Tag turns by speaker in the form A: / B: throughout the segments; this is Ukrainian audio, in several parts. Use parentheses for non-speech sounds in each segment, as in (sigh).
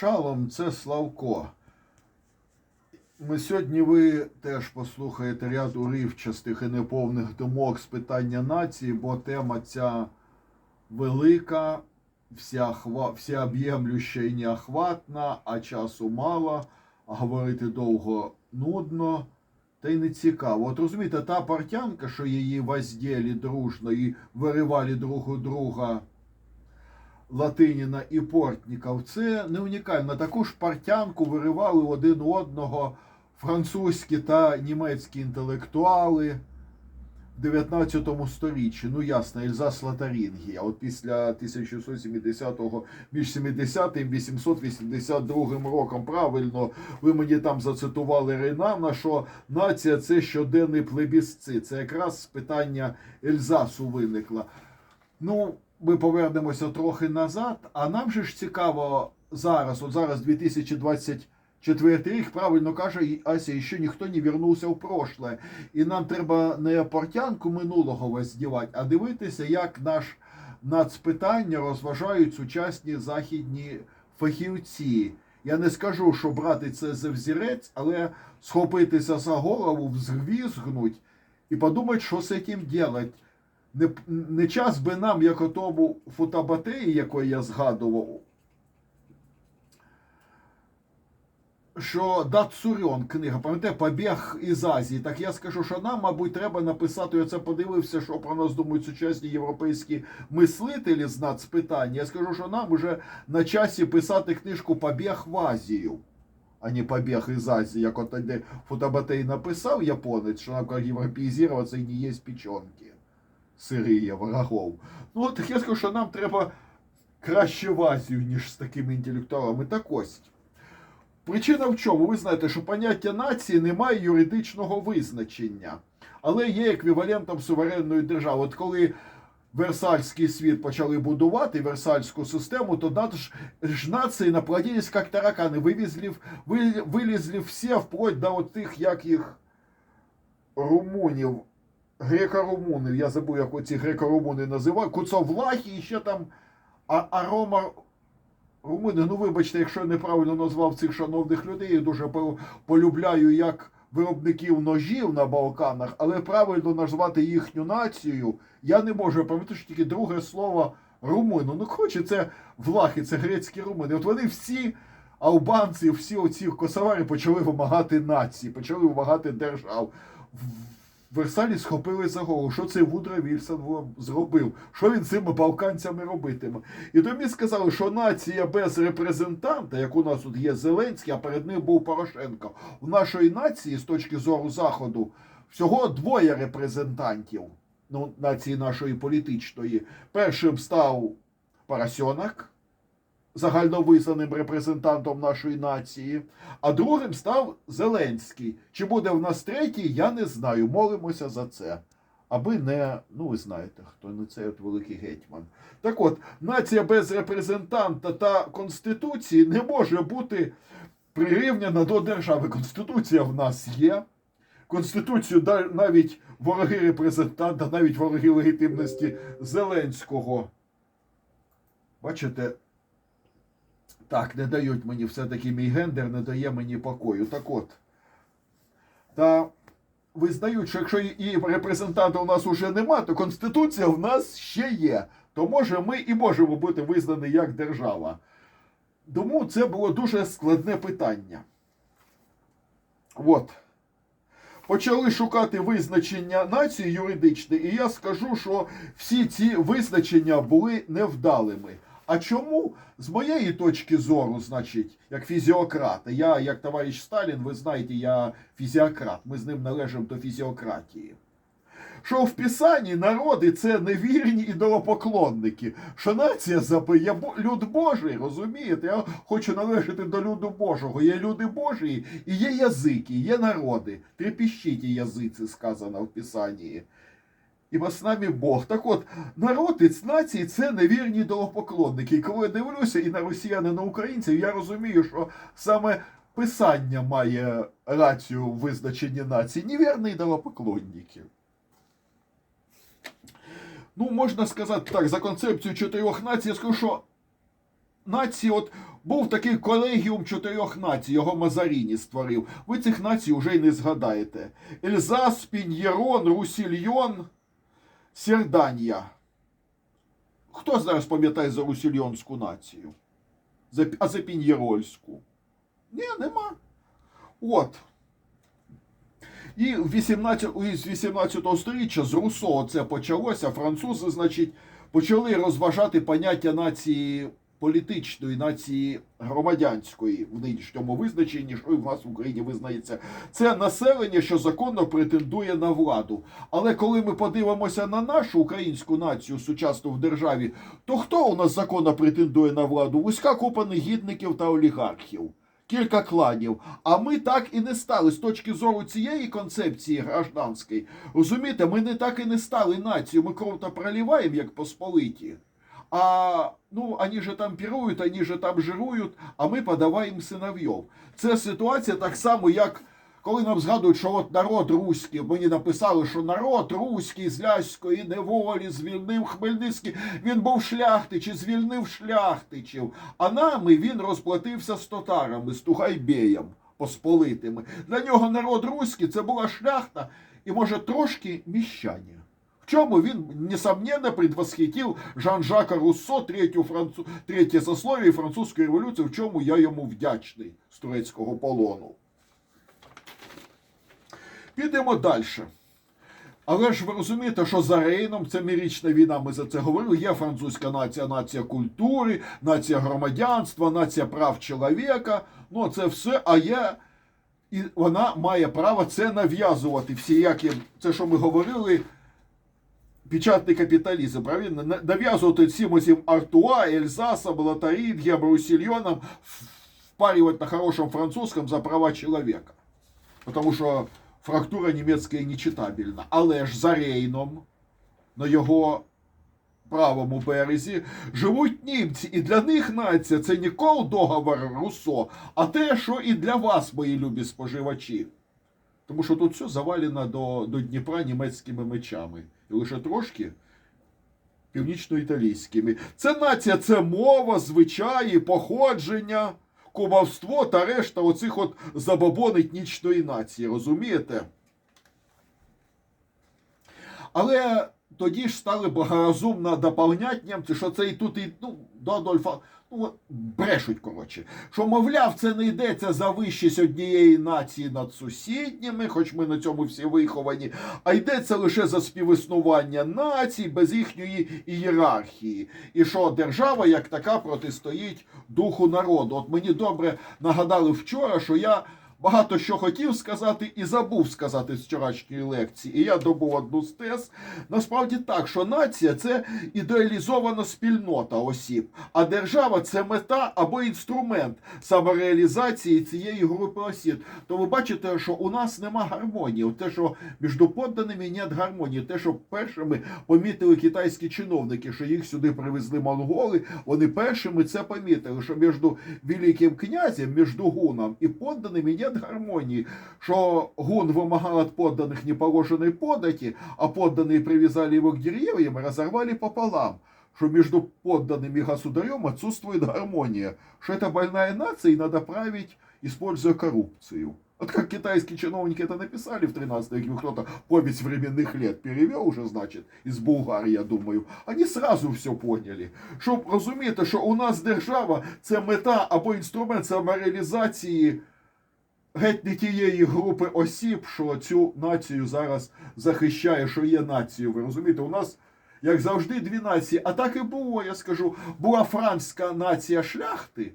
A: Шалом це Славко. Ми сьогодні ви теж послухаєте ряд уривчастих і неповних думок з питання нації, бо тема ця велика, вся, всеоб'ємлюща і неохватна, а часу мало, а говорити довго нудно. Та й не цікаво. От розумієте, та портянка, що її возділи дружно і виривали друг у друга Латиніна і Портніков, це не унікально. Таку ж партянку виривали один одного французькі та німецькі інтелектуали в 19 сторіччі. Ну ясно, Ельзас Лотарингія. От після 1670-го між 70 і 882 роком. Правильно, ви мені там зацитували Рейнана, що нація це щоденний плебісцит. Це якраз питання Ельзасу виникло. Ну, ми повернемося трохи назад, а нам же ж цікаво зараз, от зараз 2024 рік, правильно каже Ася, ще ніхто не вернувся в прошлое. І нам треба не портянку минулого воздівати, а дивитися, як наш нацпитання розважають сучасні західні фахівці. Я не скажу, що брати це за взірець, але схопитися за голову, взвізгнуть і подумати, що з цим делать. Не, не час би нам, як отому фотобатеї, якої я згадував, що Дацурьон книга, пам'ятаєте, побіг із Азії. Так я скажу, що нам, мабуть, треба написати, я це подивився, що про нас думають сучасні європейські мислителі з нацпитань. Я скажу, що нам вже на часі писати книжку Побіг в Азію. А не побіг із Азії, як от тоді фотобатей написав японець, що нам європеїзуватися і не є печенки сирія ворогов. Ну, от я скажу, що нам треба краще в Азію, ніж з такими інтелектуалами. Так ось. Причина в чому? Ви знаєте, що поняття нації не має юридичного визначення, але є еквівалентом суверенної держави. От коли Версальський світ почали будувати Версальську систему, то ж, нації наплодились як таракани, вивезли, вилізли всі вплоть до тих, як їх румунів, греко-румуни, я забув, як оці греко-румуни називають, куцовлахи і ще там а, арома румуни. Ну, вибачте, якщо я неправильно назвав цих шановних людей, я дуже полюбляю як виробників ножів на Балканах, але правильно назвати їхню націю я не можу. Пам'ятаю, що тільки друге слово румуну. Ну, коротше, це влахи, це грецькі румуни. От вони всі. Албанці, всі оці косовари почали вимагати нації, почали вимагати держав. Версалі схопили за голову, що це Вудро Вільсон зробив, що він цими балканцями робитиме. І то мені сказали, що нація без репрезентанта, як у нас тут є Зеленський, а перед ним був Порошенко. У нашої нації, з точки зору Заходу, всього двоє репрезентантів ну, нації нашої політичної. Першим став Поросенок, загальновизнаним репрезентантом нашої нації, а другим став Зеленський. Чи буде в нас третій, я не знаю. Молимося за це. Аби не, ну ви знаєте, хто не цей от великий гетьман. Так от, нація без репрезентанта та конституції не може бути прирівняна до держави. Конституція в нас є. Конституцію навіть вороги репрезентанта, навіть вороги легітимності Зеленського. Бачите, так, не дають мені все-таки мій гендер не дає мені покою. Так от. Та визнають, що якщо і- репрезентанта у нас уже нема, то Конституція в нас ще є. То може ми і можемо бути визнані як держава. Тому це було дуже складне питання. От. Почали шукати визначення нації юридичне, і я скажу, що всі ці визначення були невдалими. А чому? З моєї точки зору, значить, як фізіократа, я, як товариш Сталін, ви знаєте, я фізіократ, ми з ним належимо до фізіократії. Що в Писанні народи це невірні ідолопоклонники, що нація забиє люд Божий, розумієте? Я хочу належати до люду Божого. Є люди Божі і є язики, є народи. Трепіщіть язиці, сказано в Писанні. Ібо з нами Бог. Так от, народець нації це невірні ідолопоклонники. І коли я дивлюся і на росіян, і на українців, я розумію, що саме писання має рацію в визначенні нації, невірні ідолопоклонники. Ну, можна сказати так, за концепцію чотирьох націй, я скажу, що нації, от Був такий колегіум чотирьох націй, його Мазаріні створив. Ви цих націй вже й не згадаєте. Ельзас, Піньєрон, Русільйон, Серданія. Хто зараз пам'ятає за Русільйонську націю? За, а за Пін'єрольську? Ні, нема. От. І з 18, із 18 століття з Руссо це почалося. Французи, значить, почали розважати поняття нації політичної, нації громадянської в нинішньому визначенні, що і в нас в Україні визнається. Це населення, що законно претендує на владу. Але коли ми подивимося на нашу українську націю сучасну в державі, то хто у нас законно претендує на владу? Вузька купа негідників та олігархів кілька кланів. А ми так і не стали з точки зору цієї концепції гражданської. Розумієте, ми не так і не стали нацією. Ми кров то проливаємо, як посполиті. А ну, они же там пірують, они же там жирують, а ми подаваємо синов'йов. Це ситуація так само, як коли нам згадують, що от народ руський, мені написали, що народ руський з ляської неволі звільнив Хмельницький. Він був шляхтич і звільнив шляхтичів. А нами він розплатився з татарами, з Тугайбеєм посполитими. Для нього народ руський це була шляхта і, може, трошки міщання. Чому він, несомненно, предвосхитив Жан-Жака Руссо, третю, францу... третє сословие французької революції, в чому я йому вдячний з турецького полону. Підемо далі. Але ж ви розумієте, що за Рейном це мірічна війна, ми за це говорили. Є французька нація, нація культури, нація громадянства, нація прав чоловіка. Ну, це все, а є. І вона має право це нав'язувати всіякі, це що ми говорили, печатний капіталізм, правильно? На- Нав'язувати всім усім Артуа, Ельзасом, Лотарингем, Русильоном, впаривать на хорошем французском за права человека. Потому що фрактура німецька нечитабельна. Але ж за Рейном, на його правому березі, живуть німці. І для них нація це не кол договор Руссо, а те, що і для вас, мої любі споживачі. Тому що тут все завалено до, до Дніпра німецькими мечами. І лише трошки північно-італійськими. Це нація, це мова, звичаї, походження, кумовство та решта оцих от забобон етнічної нації, розумієте? Але тоді ж стали благоразумно доповняти німці, що це і тут, і ну, до Адольфа. От брешуть, коротше. Що, мовляв, це не йдеться за вищість однієї нації над сусідніми, хоч ми на цьому всі виховані, а йдеться лише за співіснування націй без їхньої ієрархії. І що держава як така протистоїть духу народу. От мені добре нагадали вчора, що я багато що хотів сказати і забув сказати з вчорашньої лекції. І я добув одну з тез. Насправді так, що нація це ідеалізована спільнота осіб, а держава це мета або інструмент самореалізації цієї групи осіб. То ви бачите, що у нас нема гармонії. Те, що між подданими нет гармонії, те, що першими помітили китайські чиновники, що їх сюди привезли монголи, вони першими це помітили, що між великим князем, між гуном і подданими нет гармонії, що гун вимагав от подданих неположенной подати, а подданные привязали его к деревьям и разорвали пополам что между подданным и государем отсутствует гармония, что это больная нация и надо править, используя коррупцию. Вот как китайские чиновники это написали в 13 веке, кто-то повесть временных лет перевел уже, значит, из Булгарии, я думаю, они сразу все поняли. Щоб розуміти, що у нас держава це мета або інструмент самореалізації Геть не тієї групи осіб, що цю націю зараз захищає, що є нацією. Ви розумієте, у нас, як завжди, дві нації. А так і було, я скажу, була франська нація шляхти.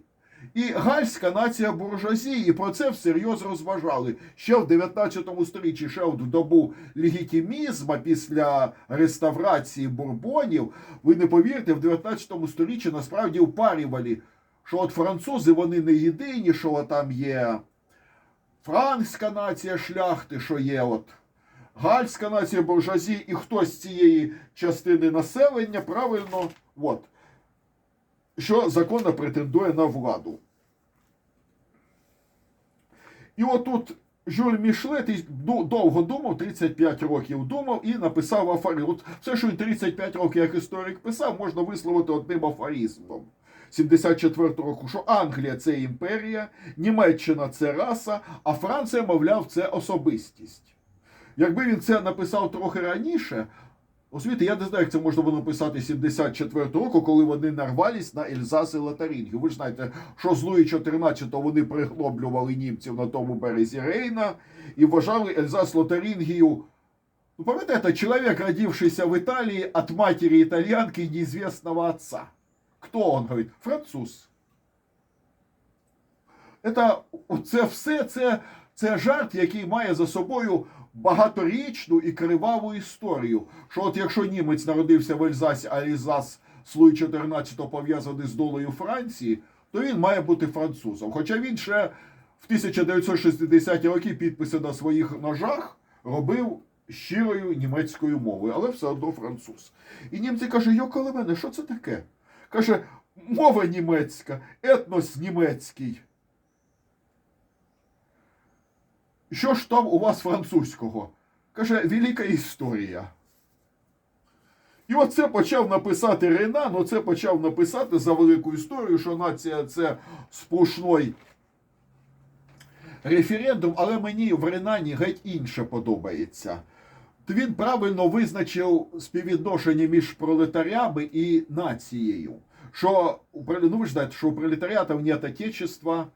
A: І гальська нація буржуазії, і про це всерйоз розважали. Ще в 19 столітті, ще в добу легітимізму після реставрації бурбонів, ви не повірите, в 19 столітті насправді впарювали, що от французи вони не єдині, що там є франкська нація шляхти, що є от гальська нація буржуазії, і хтось з цієї частини населення правильно, от, що законно претендує на владу. І отут Жюль Мішлет довго думав, 35 років думав і написав афоризм. От все, що він 35 років як історик писав, можна висловити одним афоризмом. 74 року, що Англія це імперія, Німеччина це раса, а Франція, мовляв, це особистість. Якби він це написав трохи раніше, Освіти, я не знаю, як це можна було написати 74 року, коли вони нарвались на Ельзас і Лотарингію. Ви ж знаєте, що з Луї 14-го вони приглоблювали німців на тому березі Рейна і вважали Ельзас Лотарингію. Ну, пам'ятаєте, чоловік, родившийся в Італії от матері італіянки неізвісного отца. Хто он говорить? Француз. Это, це все це, це жарт, який має за собою багаторічну і криваву історію. Що от якщо німець народився в Ельзасі, а Ельзас з 14 пов'язаний з долею Франції, то він має бути французом. Хоча він ще в 1960-ті роки підписи на своїх ножах робив щирою німецькою мовою, але все одно француз. І німці кажуть, йо коло мене, що це таке? Каже, мова німецька, етнос німецький. Що ж там у вас французького? Каже, велика історія. І оце почав написати Ренан, оце почав написати за велику історію, що нація це сплошной референдум, але мені в Ренані геть інше подобається Він правильно визначив співвідношення між пролетарями і нацією. Що, у прол- ну ви ж знаєте, що у пролетаріатів нет отечества,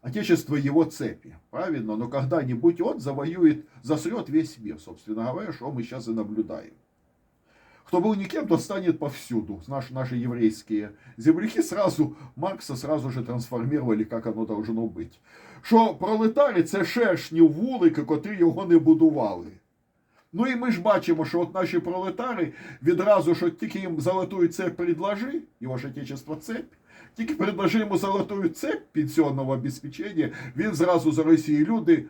A: Отечество его цепи. Правильно? Но когда-нибудь он завоюет, засрет весь мир, собственно говоря, что мы сейчас и наблюдаем. Кто был никем, тот станет повсюду. Наш, наши еврейские земляки сразу, Маркса сразу же трансформировали, как оно должно быть. Що пролетари це шершні вулики, котрі його не будували. Ну і ми ж бачимо, що от наші пролетари відразу, що тільки їм золотую цепь предложи, його ж отечество цепь, тільки предложи йому золотую цепь пенсіонного обеспечення, він зразу за Росії люди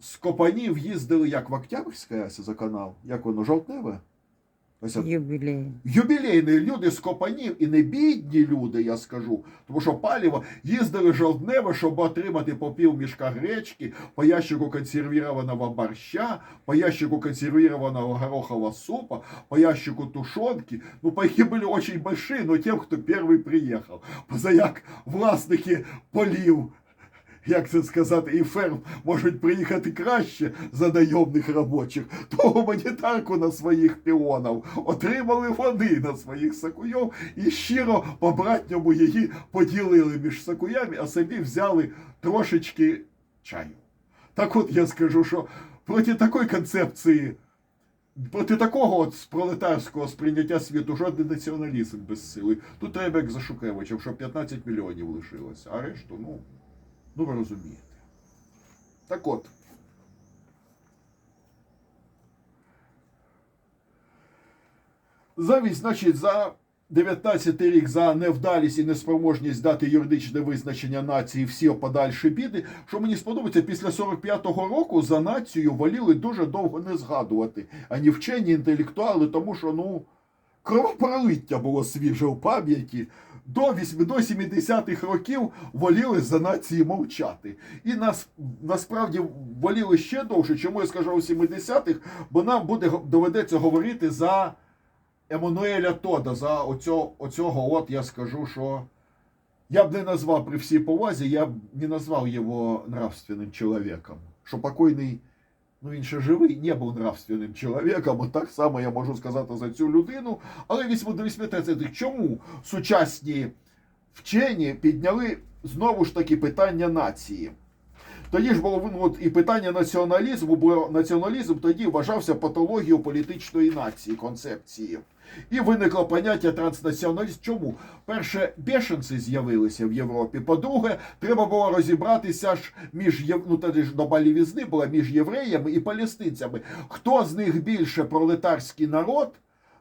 A: з Копанів їздили як в Октябрьське за канал, як воно, жовтневе? Ось от
B: Юбилей.
A: юбілейні люди з Копанів і не бідні люди, я скажу, тому що паліво їздили жовтневе, щоб отримати по пів мішка гречки, по ящику консервірованого борща, по ящику консервированного горохового супа, по ящику тушонки. Ну, пайки були дуже большие, но тем, хто перший приїхав. Поза як власники полів як це сказати, і ферм можуть приїхати краще за найомних робочих, (laughs) то гуманітарку на своїх піонів отримали води на своїх сакуйов і щиро по-братньому її поділили між сакуями, а собі взяли трошечки чаю. Так от я скажу, що проти такої концепції, проти такого от пролетарського сприйняття світу жодний націоналізм без сили. Тут треба як за Шукевичем, щоб 15 мільйонів лишилося, а решту, ну. Ви розумієте. Так от. Замість, значить, за 19 рік за невдалість і неспроможність дати юридичне визначення нації всі подальші біди. Що мені сподобається, після 45-го року за націю воліли дуже довго не згадувати ані вчені, інтелектуали, тому що, ну, кровопролиття було свіже в пам'яті. До 8, до 70-х років воліли за нації мовчати. І нас насправді воліли ще довше. Чому я скажу у 70-х? Бо нам буде доведеться говорити за Еммануеля Тода, за оцього, оцього, от я скажу, що я б не назвав при всій повазі, я б не назвав його нравственним чоловіком. Що покойний, ну він ще живий, не був нравственним чоловіком. Так само я можу сказати за цю людину. Але візьму до 80-х. Чому сучасні вчені підняли знову ж таки питання нації? Тоді ж було ну, от, і питання націоналізму, бо націоналізм тоді вважався патологією політичної нації, концепції. І виникло поняття транснаціоналізм. Чому? Перше, бешенці з'явилися в Європі. По-друге, треба було розібратися ж між Єв- ну тоді ж доба лівізни була між євреями і палестинцями. Хто з них більше пролетарський народ?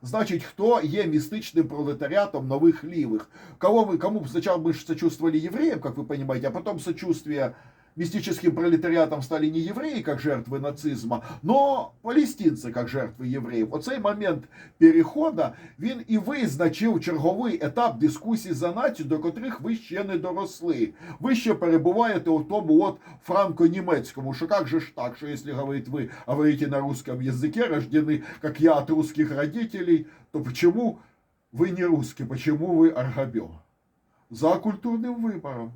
A: Значить, хто є містичним пролетаріатом нових лівих? Кого мы, кому сначала мы ж сочувствовали евреям, как вы понимаете, а потом сочувствие мистическим пролетариатом стали не евреи как жертвы нацизма, но палестинцы как жертвы євреїв. Оцей момент перехода він і визначив черговий етап дискусій за націю, до котрих ви ще не доросли. Ви ще перебуваєте у тому от франко-німецькому, що як же ж так, що якщо говорить ви говорите на русском языке, рождены, как я, от русских родителей, то почему вы не русский, почему вы аргабел? за культурним вибором.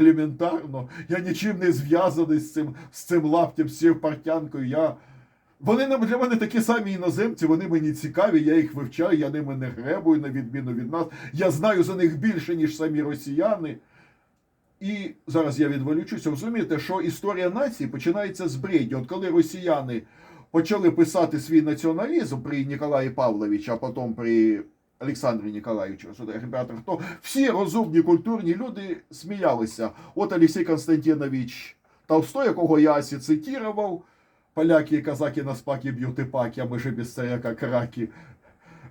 A: Елементарно. Я нічим не зв'язаний з цим, з цим лаптем, з цією партянкою. Я... Вони для мене такі самі іноземці, вони мені цікаві, я їх вивчаю, я ними не гребую, на відміну від нас. Я знаю за них більше, ніж самі росіяни. І зараз я відволічуся. Розумієте, що історія нації починається з бредні. От коли росіяни почали писати свій націоналізм при Ніколаї Павловичі, а потім при Олександрі Ніколаєвичу, імператор, то всі розумні культурні люди сміялися. От Олексій Константинович Толстой, якого я цитував, поляки і казаки на спаки б'ють паки, а ми ж без царя, як раки.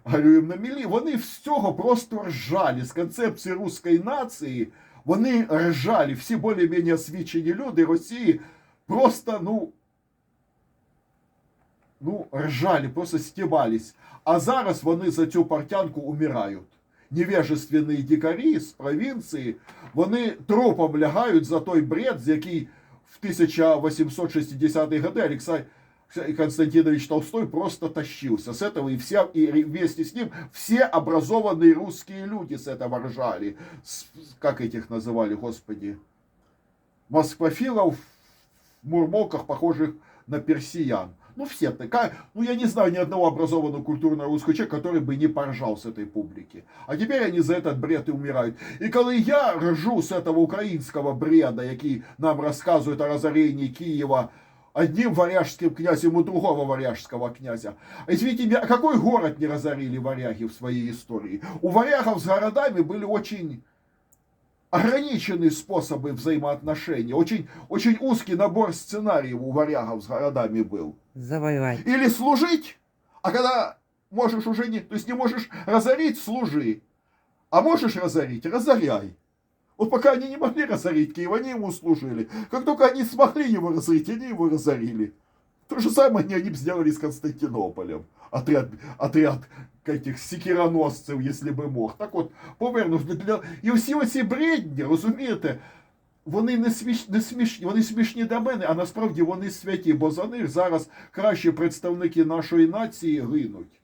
A: Горюємо на мілі. Вони з цього просто ржали, з концепції руської нації. Вони ржали, всі більш-менш освічені люди Росії просто, ну, ну, ржали, просто стібались. А зараз вони за цю партянку умирають. Невежественні дикарі з провінції, вони тропом лягають за той бред, з який в 1860-х годы Алексей Константинович Толстой просто тащился с этого, и, вся, и вместе с ним все образованные русские люди с этого ржали. С- как этих называли, господи? Москвофилов в мурмолках, похожих на персиян. Ну, все такая. Ну, я не знаю ни одного образованного культурного русского человека, который бы не поржал с этой публики. А теперь они за этот бред и умирают. И когда я ржу с этого украинского бреда, який нам рассказывают о разорении Киева одним варяжским князем у другого варяжского князя. Извините меня, а какой город не разорили варяги в своей истории? У варягов с городами были очень ограниченные способы взаимоотношений. Очень, очень узкий набор сценариев у варягов с городами был.
B: Завоевать.
A: Или служить, а когда можешь уже не... То есть не можешь разорить, служи. А можешь разорить, разоряй. Вот пока они не могли разорить Киев, они ему служили. Как только они смогли его разорить, они его разорили. То же самое они, они бы сделали с Константинополем. Отряд, отряд этих секіроносців, якщо би мог. Так от, повернув для... І всі оці бредні, розумієте, Вони не, сміш... не смішні, вони смішні для мене, а насправді вони святі, бо за них зараз кращі представники нашої нації гинуть.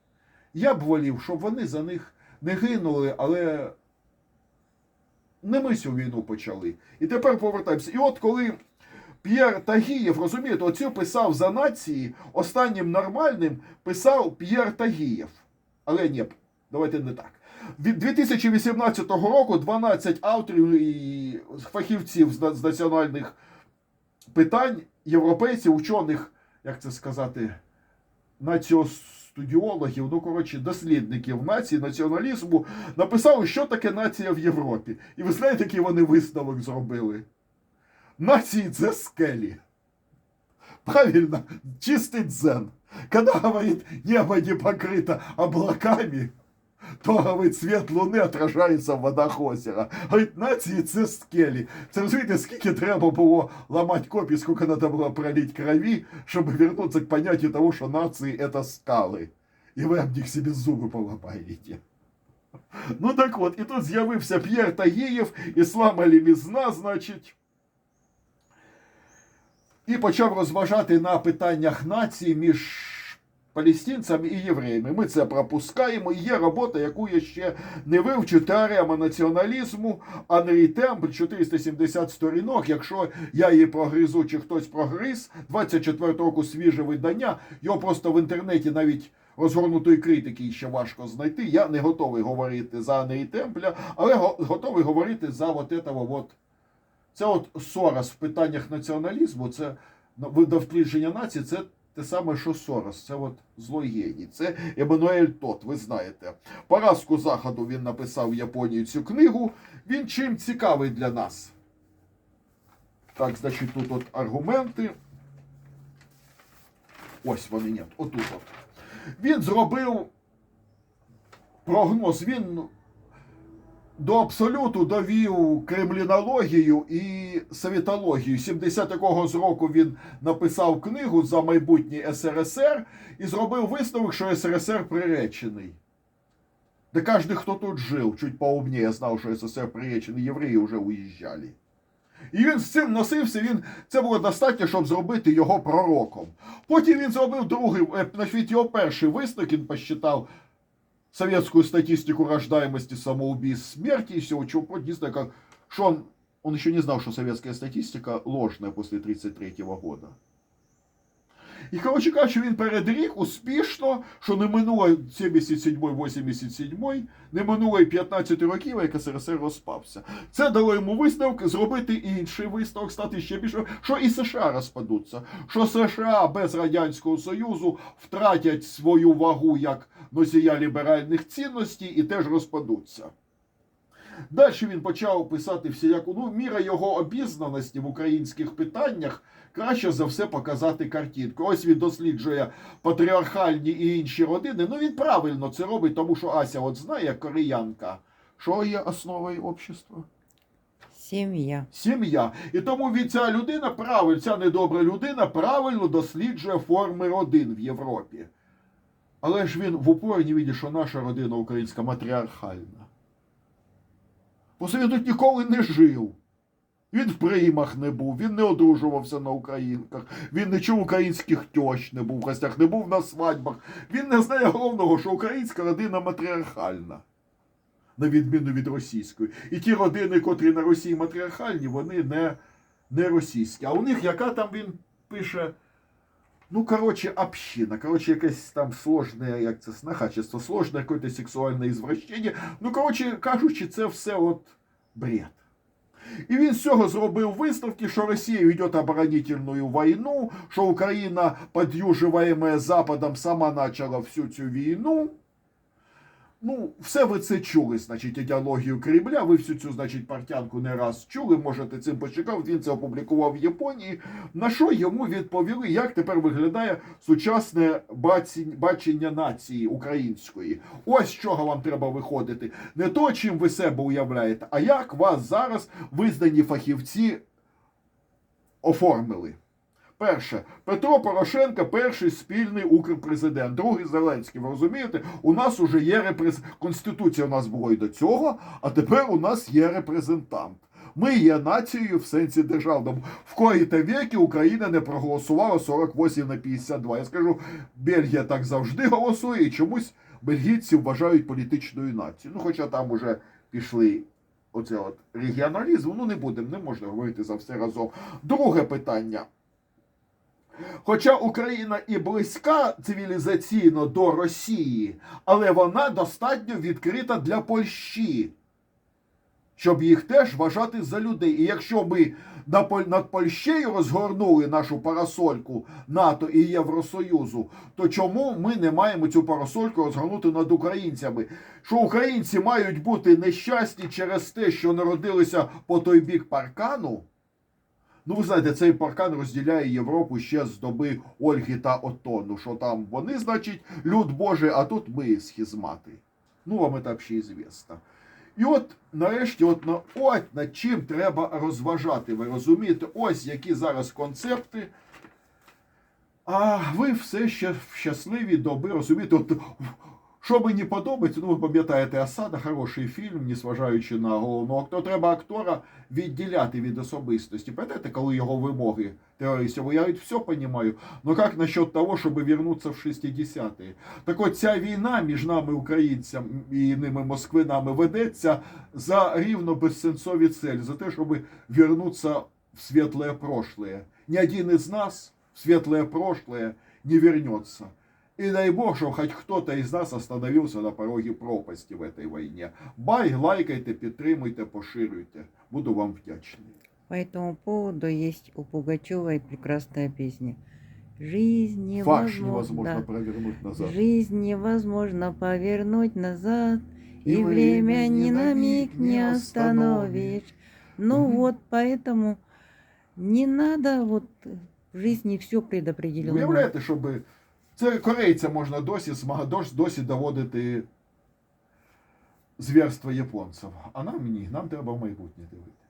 A: Я б волів, щоб вони за них не гинули, але не ми цю війну почали. І тепер повертаємося. І от коли П'єр Тагієв, розумієте, оцю писав за нації, останнім нормальним писав П'єр Тагієв. Але ні, давайте не так. Від 2018 року 12 авторів і фахівців з національних питань, європейців, учених, як це сказати, націостудіологів, ну коротше, дослідників нації, націоналізму, написали, що таке нація в Європі. І ви знаєте, який вони висновок зробили? Нації це скелі. Правильно, чистый дзен. Когда, говорит, небо не покрыто облаками, то, говорит, свет луни отражається в водах озера. Говорить, нації це скелі. Це розумієте, скільки треба було ламати копій, скільки треба було пролить крові, щоб вернуться к поняттю того, що нації це скали. І ви об них собі зуби поламаєте. Ну так от, і тут з'явився П'єр Тагієв, Іслам Алімізна, значить, і почав розважати на питаннях нації між палестинцями і євреями. Ми це пропускаємо. Є робота, яку я ще не вивчу, теорема націоналізму, Анрі Темпль, 470 сторінок. Якщо я її прогризу, чи хтось прогриз, 24 року свіже видання, його просто в інтернеті навіть розгорнутої критики ще важко знайти. Я не готовий говорити за Анрі Темпля, але готовий говорити за от этого от це от Сорос в питаннях націоналізму, це на- видовтлідження нації, це те саме, що Сорос. Це от злой геній. Це Еммануель Тот, ви знаєте. Поразку Заходу він написав в Японії цю книгу. Він чим цікавий для нас? Так, значить, тут от аргументи. Ось вони ні, отут от. Він зробив прогноз. Він до абсолюту довів кремлінологію і совітологію. 70 якогось року він написав книгу за майбутнє СРСР і зробив висновок, що СРСР приречений. Да каждый, хто тут жив, чуть поумнее знав, що СССР приречений, євреї вже уїжджали. І він з цим носився, він, це було достатньо, щоб зробити його пророком. Потім він зробив другий, е, значить, його перший висновок, він посчитав советскую статистику рождаемости, самоубийств, смерти и всего чего прочего. Знаю, как, что он, он еще не знал, что советская статистика ложная после 1933 года. І, коротше кажучи, він передрік успішно, що не минуло 77-87, не минуло і 15 років, як СРСР розпався. Це дало йому висновок зробити інший висновок, стати ще більше, що і США розпадуться, що США без Радянського Союзу втратять свою вагу як носія ліберальних цінностей і теж розпадуться. Далі він почав писати всіяку, ну, міра його обізнаності в українських питаннях краще за все показати картинку. Ось він досліджує патріархальні і інші родини. Ну він правильно це робить, тому що Ася от знає, як кореянка, що є основою общества?
B: Семья.
A: Сім'я. І тому від ця людина правильно, ця недобра людина правильно досліджує форми родин в Європі. Але ж він в упорі не бачить, що наша родина українська матріархальна. Просто він тут ніколи не жив. Він в приймах не був, він не одружувався на українках, він не чув українських тьощ, не був в гостях, не був на свадьбах. Він не знає головного, що українська родина матріархальна, на відміну від російської. І ті родини, котрі на Росії матріархальні, вони не, не російські. А у них яка там він пише. Ну, короче, община, короче, якесь там сложне, як це снахачество, сложне якесь сексуальне ізвращення. Ну, короче, кажучи, це все от бред. І він з цього зробив висновки, що Росія веде оборонительну війну, що Україна, подюживаєма Западом, сама почала всю цю війну. Ну, все ви це чули, значить, ідеологію Кремля. Ви всю цю, значить, партянку не раз чули, можете цим почекав. Він це опублікував в Японії. На що йому відповіли, як тепер виглядає сучасне бачення нації української? Ось з чого вам треба виходити. Не то, чим ви себе уявляєте, а як вас зараз визнані фахівці оформили. Перше, Петро Порошенко перший спільний укрпрезидент, другий Зеленський. Ви розумієте? У нас уже є репрез... Конституція у нас було і до цього, а тепер у нас є репрезентант. Ми є нацією в сенсі державному. В коїй-то віки Україна не проголосувала 48 на 52. Я скажу, Бельгія так завжди голосує, і чомусь бельгійці вважають політичною нацією. Ну, хоча там уже пішли оце от регіоналізм, ну не будемо, не можна говорити за все разом. Друге питання. Хоча Україна і близька цивілізаційно до Росії, але вона достатньо відкрита для Польщі, щоб їх теж вважати за людей. І якщо ми над Польщею розгорнули нашу парасольку НАТО і Євросоюзу, то чому ми не маємо цю парасольку розгорнути над українцями? Що українці мають бути нещасні через те, що народилися по той бік паркану? Ну, ви знаєте, цей паркан розділяє Європу ще з доби Ольги та Отону, що там вони, значить, люд Божий, а тут ми схизмати. Ну, вам взагалі звісно. І от, нарешті, от, на, от над чим треба розважати. Ви розумієте, ось які зараз концепти. А ви все ще в щасливі доби, розумієте, от, що мені подобається, ну ви пам'ятаєте Асада, хороший фільм, не зважаючи на головного актора. Треба актора відділяти від особистості. Пам'ятаєте, коли його вимоги терористів, я ведь все понимаю, но как насчет того, щоб вернуться в 60-ті? Так от ця війна між нами, українцями і ними москвинами, ведеться за рівно безсенсові цілі, за те, щоб вернуться в светлое прошлое. Ни один из нас в светлое прошлое не вернется. И дай бог, что хоть кто-то из нас остановился на пороге пропасти в этой войне. Бай, лайкайте, підтримуйте, поширюйте. Буду вам вдячний.
B: По этому поводу есть у Пугачевой прекрасная песня. Жизнь
A: Фарш
B: невозможно,
A: невозможно
B: да.
A: провернуть назад.
B: Жизнь невозможно повернуть назад,
A: И
B: и, время ни на миг не остановишь. Ну
A: Мгм.
B: вот, поэтому не надо вот в жизни все предопределено.
A: Уявляєте, щоб це корейця можна досі смагадош досі доводити зверства японців. А нам ні, нам треба в майбутнє дивитися.